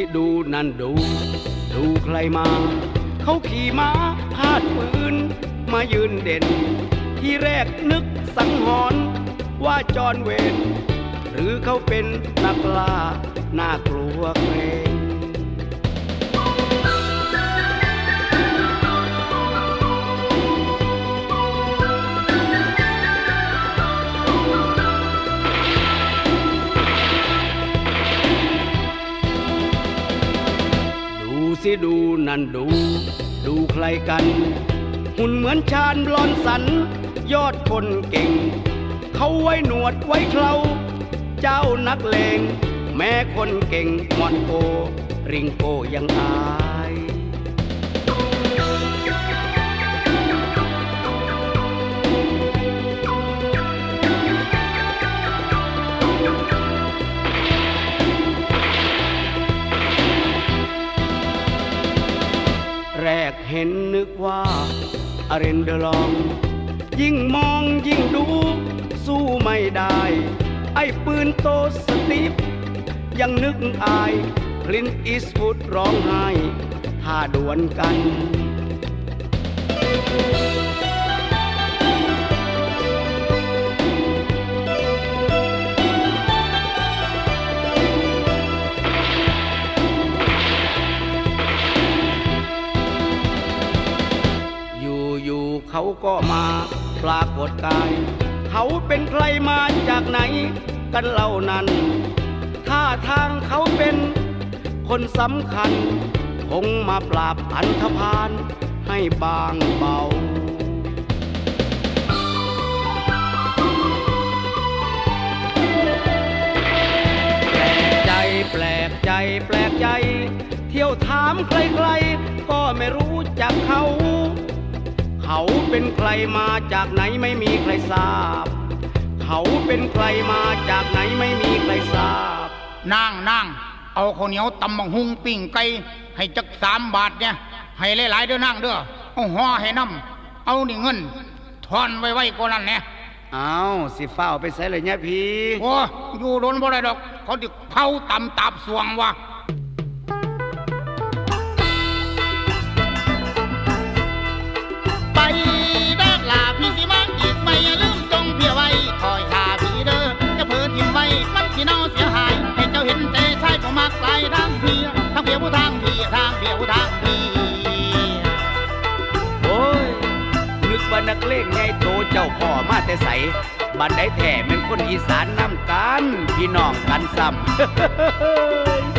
ที่ดูนั่นดู ดูใครมา เขาขี่ม้าพาดปืน มายืนเด่น ที่แรกนึกสังหรณ์ว่าจอนเวนหรือเขาเป็นนักล่าน่ากลัวเกรง สิดูนั่นดู ดูใครกัน หุ่นเหมือนชาญบลอนสัน ยอดคนเก่ง เขาไว้หนวดไว้เคราเจ้านักเลง แม้คนเก่งมอนโก ริงโกยังอา กเห็นนึกว่าอาเรนเดอลอง ยิ่งมองยิ่งดู สู้ไม่ได้ ไอ้ปืนโตสตีฟยังนึกอายคลินอิสฟุดร้องไห้ ถ้าดวลกัน ก็มาปรากฏกาย เขาเป็นใครมาจากไหนกันเล่านั้น ท่าทางเขาเป็นคนสำคัญ คงมาปราบอันธพาลให้บางเบาแปลกใจแปลกใจแปลกใจเที่ยวถามใครๆ ก็ไม่รู้จักเขา เขาเป็นใครมาจากไหนไม่มีใครทราบ เขาเป็นใครมาจากไหนไม่มีใครทราบนางนางเอาข้าวเหนียวตำบังหุงปิ้งไก่ให้จักสามบาทเนี่ย ให้หลายๆเด้อนางเด้อเอาห่อให้น้ำเอานี่เงินทอนไว้ไว้ก่อนนั่นแหละเอาสิเฝ้าไปใส่เลยเนี่ยพี่โอ้อยู่โดนบ่ได้ดอก เขาดิเผาตำตับสวงวะ กว่านักเลงไงโตเจ้าพ่อมาแต่ใสบันไดแท่เป็นคนอีสานนำกัน พี่น้องกันซ้ำ